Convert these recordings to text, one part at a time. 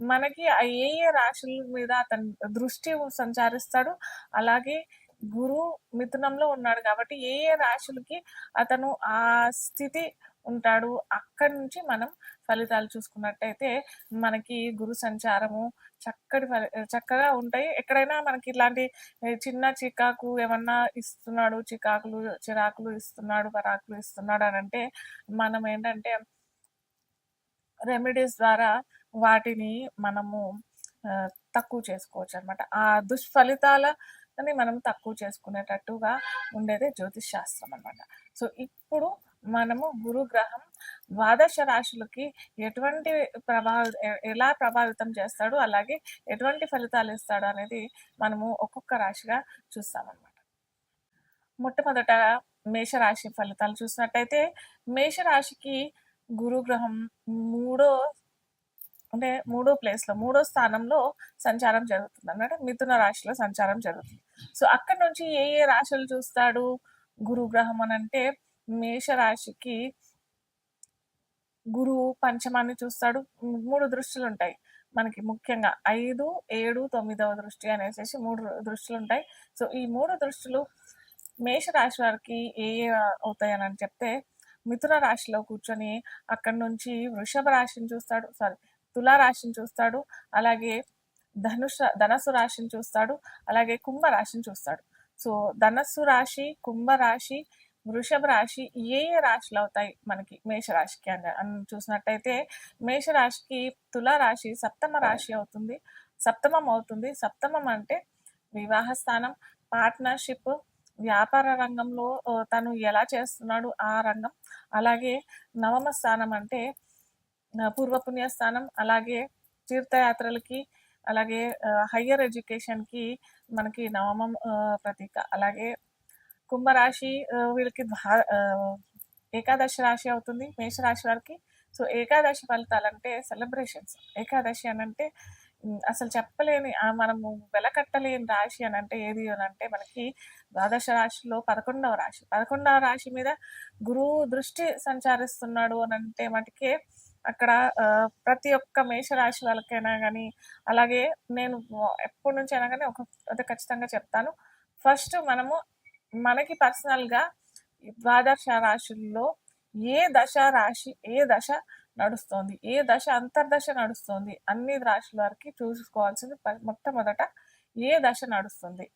మనకి ఏ ఏ రాశుల మీద అతని దృష్టి సంచారిస్తాడు అలాగే గురు మిథునంలో ఉన్నాడు కాబట్టి ఏ ఏ రాశులకి అతను ఆ స్థితి ఉంటాడు అక్కడి నుంచి మనం ఫలితాలు చూసుకున్నట్టయితే మనకి గురు సంచారము చక్కటి ఫలి చక్కగా ఉంటాయి. ఎక్కడైనా మనకి ఇలాంటి చిన్న చికాకు ఏమన్నా ఇస్తున్నాడు చికాకులు చిరాకులు ఇస్తున్నాడు పరాకులు ఇస్తున్నాడు అని అంటే మనం ఏంటంటే రెమెడీస్ ద్వారా వాటిని మనము తక్కువ చేసుకోవచ్చు అనమాట ఆ దుష్ఫలితాలని మనం తక్కువ చేసుకునేటట్టుగా ఉండేదే జ్యోతిష్ శాస్త్రం అనమాట సో ఇప్పుడు మనము గురుగ్రహం ద్వాదశ రాశులకి ఎటువంటి ప్రభావి ఎలా ప్రభావితం చేస్తాడు అలాగే ఎటువంటి ఫలితాలు ఇస్తాడు అనేది మనము ఒక్కొక్క రాశిగా చూస్తామన్నమాట. మొట్టమొదట మేషరాశి ఫలితాలు చూసినట్టయితే మేషరాశికి గురుగ్రహం మూడో అంటే మూడో ప్లేస్లో మూడో స్థానంలో సంచారం జరుగుతుంది అన్నమాట మిథున రాశిలో సంచారం జరుగుతుంది. సో అక్కడ నుంచి ఏ ఏ రాశులు చూస్తాడు గురుగ్రహం అని అంటే మేషరాశికి గురువు పంచమాన్ని చూస్తాడు. మూడు దృష్టిలు ఉంటాయి. మనకి ముఖ్యంగా ఐదు ఏడు తొమ్మిదవ దృష్టి అనేసి మూడు దృష్టిలు ఉంటాయి. సో ఈ మూడు దృష్టిలు మేషరాశి వారికి ఏ ఏ అవుతాయని చెప్తే మిథున రాశిలో కూర్చొని అక్కడి నుంచి వృషభ రాశిని చూస్తాడు. సారీ తులారాశిని చూస్తాడు. అలాగే ధనుష ధనస్సు రాశిని చూస్తాడు. అలాగే కుంభ రాశిని చూస్తాడు. సో ధనస్సు రాశి కుంభ రాశి వృషభ రాశి ఏ ఏ రాశులు అవుతాయి మనకి మేషరాశికి అని అని చూసినట్టయితే మేషరాశికి తులారాశి సప్తమ రాశి అవుతుంది. సప్తమం అవుతుంది. సప్తమం అంటే వివాహ స్థానం పార్ట్నర్షిప్ వ్యాపార రంగంలో తను ఎలా చేస్తున్నాడు ఆ రంగం. అలాగే నవమ స్థానం అంటే పూర్వ పుణ్యస్థానం అలాగే తీర్థయాత్రలకి అలాగే హయ్యర్ ఎడ్యుకేషన్కి మనకి నవమం ప్రతీక. అలాగే కుంభరాశి వీళ్ళకి ద్వా ఏకాదశి రాశి అవుతుంది మేషరాశి వారికి. సో ఏకాదశి ఫలితాలు అంటే సెలబ్రేషన్స్ ఏకాదశి అని అంటే అసలు చెప్పలేని మనము వెలకట్టలేని రాశి అని అంటే ఏది అని అంటే మనకి ద్వాదశ రాశిలో పదకొండవ రాశి. పదకొండవ రాశి మీద గురువు దృష్టి సంచారిస్తున్నాడు అని అంటే మటుకే అక్కడ ప్రతి ఒక్క మేషరాశి వాళ్ళకైనా కానీ అలాగే నేను ఎప్పటి నుంచి అయినా కానీ ఒక అది ఖచ్చితంగా చెప్తాను. ఫస్ట్ మనము మనకి పర్సనల్గా ద్వాదశ రాశుల్లో ఏ దశ రాశి ఏ దశ నడుస్తోంది ఏ దశ అంతర్దశ నడుస్తోంది అన్ని రాశుల వారికి చూసుకోవాల్సింది మొట్టమొదట ఏ దశ నడుస్తుంది?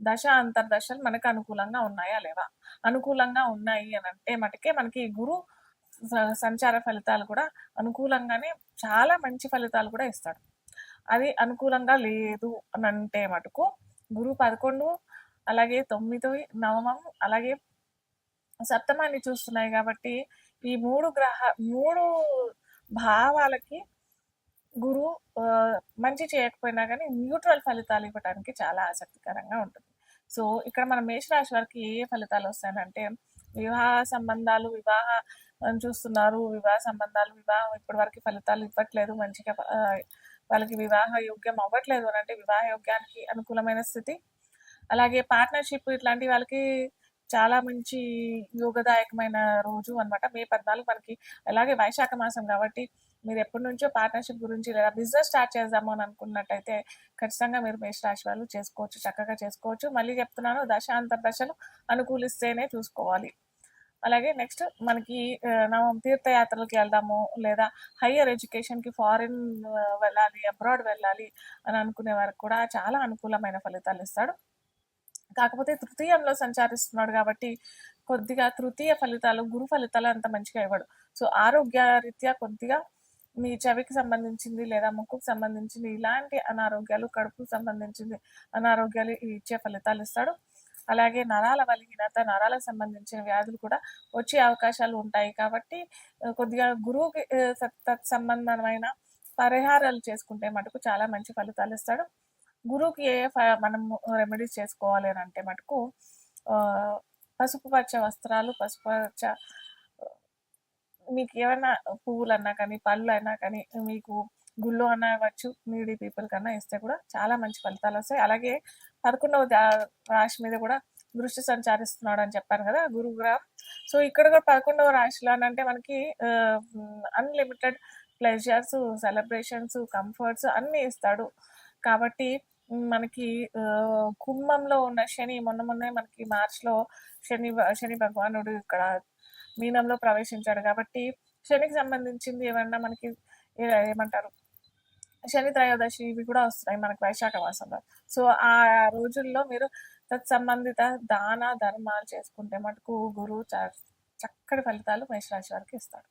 దశ అంతర్దశలు మనకు అనుకూలంగా ఉన్నాయా లేవా? అనుకూలంగా ఉన్నాయి అని అంటే మటుకే మనకి గురు సంచార ఫలితాలు కూడా అనుకూలంగానే చాలా మంచి ఫలితాలు కూడా ఇస్తాడు. అది అనుకూలంగా లేదు అని అంటే మటుకు గురు పదకొండు అలాగే తొమ్మిది నవమం అలాగే సప్తమాన్ని చూస్తున్నాయి కాబట్టి ఈ మూడు గ్రహ మూడు భావాలకి గురు మంచి చేయకపోయినా కానీ న్యూట్రల్ ఫలితాలు ఇవ్వడానికి చాలా ఆసక్తికరంగా ఉంటుంది. సో ఇక్కడ మన మేషరాశి వారికి ఏ ఏ ఫలితాలు వస్తాయంటే వివాహ సంబంధాలు వివాహ ఆ, చూస్తున్నారు. వివాహ సంబంధాలు వివాహం ఇప్పటి వరకు ఫలితాలు ఇవ్వట్లేదు. మంచిగా వాళ్ళకి వివాహ యోగ్యం అవ్వట్లేదు అని అంటే వివాహ యోగ్యానికి అనుకూలమైన స్థితి. అలాగే పార్ట్నర్షిప్ ఇట్లాంటి వాళ్ళకి చాలా మంచి యోగదాయకమైన రోజు అన్నమాట. మే పద్నాలుగు మనకి అలాగే వైశాఖ మాసం కాబట్టి మీరు ఎప్పటి నుంచో పార్ట్నర్షిప్ గురించి లేదా బిజినెస్ స్టార్ట్ చేద్దాము అని అనుకున్నట్టయితే ఖచ్చితంగా మీరు మేషరాశి వాళ్ళు చేసుకోవచ్చు చక్కగా చేసుకోవచ్చు. మళ్ళీ చెప్తున్నాను దశాంతర దశలు అనుకూలిస్తేనే చూసుకోవాలి. అలాగే నెక్స్ట్ మనకి మనం తీర్థయాత్రలకు వెళ్దాము లేదా హయ్యర్ ఎడ్యుకేషన్కి ఫారిన్ వెళ్ళాలి అబ్రాడ్ వెళ్ళాలి అని అనుకునే వారికి కూడా చాలా అనుకూలమైన ఫలితాలు ఇస్తాడు. కాకపోతే తృతీయంలో సంచారిస్తున్నాడు కాబట్టి కొద్దిగా తృతీయ ఫలితాలు గురు ఫలితాలు అంత మంచిగా ఇవ్వడు. సో ఆరోగ్య రీత్యా కొద్దిగా మీ చెవికి సంబంధించింది లేదా ముక్కుకు సంబంధించింది ఇలాంటి అనారోగ్యాలు కడుపుకు సంబంధించింది అనారోగ్యాలు ఇచ్చే ఫలితాలు ఇస్తాడు. అలాగే నరాల బలహీనత నరాలకు సంబంధించిన వ్యాధులు కూడా వచ్చే అవకాశాలు ఉంటాయి. కాబట్టి కొద్దిగా గురువుకి సంబంధమైన పరిహారాలు చేసుకుంటే మటుకు చాలా మంచి ఫలితాలు ఇస్తాడు. గురువుకి ఏ ఫ- మనం రెమెడీస్ చేసుకోవాలి అని అంటే మటుకు పసుపు పచ్చ వస్త్రాలు పసుపు పచ్చ మీకు ఏమైనా పువ్వులు అన్నా కానీ పళ్ళు అయినా కానీ మీకు గుళ్ళు అన్నా ఇవ్వచ్చు నీడీ పీపుల్ కన్నా ఇస్తే కూడా చాలా మంచి ఫలితాలు వస్తాయి. అలాగే పదకొండవ రాశి మీద కూడా దృష్టి సంచారిస్తున్నాడు అని చెప్పాను కదా గురుగ్రహం సో ఇక్కడ కూడా పదకొండవ రాశిలో అని అంటే మనకి అన్లిమిటెడ్ ప్లెజర్స్ సెలబ్రేషన్స్ కంఫర్ట్స్ అన్నీ ఇస్తాడు. కాబట్టి మనకి కుంభంలో ఉన్న శని మొన్న మొన్నే మనకి మార్చ్లో శని శని భగవానుడు ఇక్కడ మీనంలో ప్రవేశించాడు. కాబట్టి శనికి సంబంధించింది ఏమన్నా మనకి ఏమంటారు? శని త్రయోదశి ఇవి కూడా వస్తున్నాయి మనకి వైశాఖ మాసంలో. సో ఆ రోజుల్లో మీరు తత్సంబంధిత దాన ధర్మాలు చేసుకుంటే మటుకు గురువు చ- చక్కటి ఫలితాలు మేషరాశి వారికి ఇస్తాడు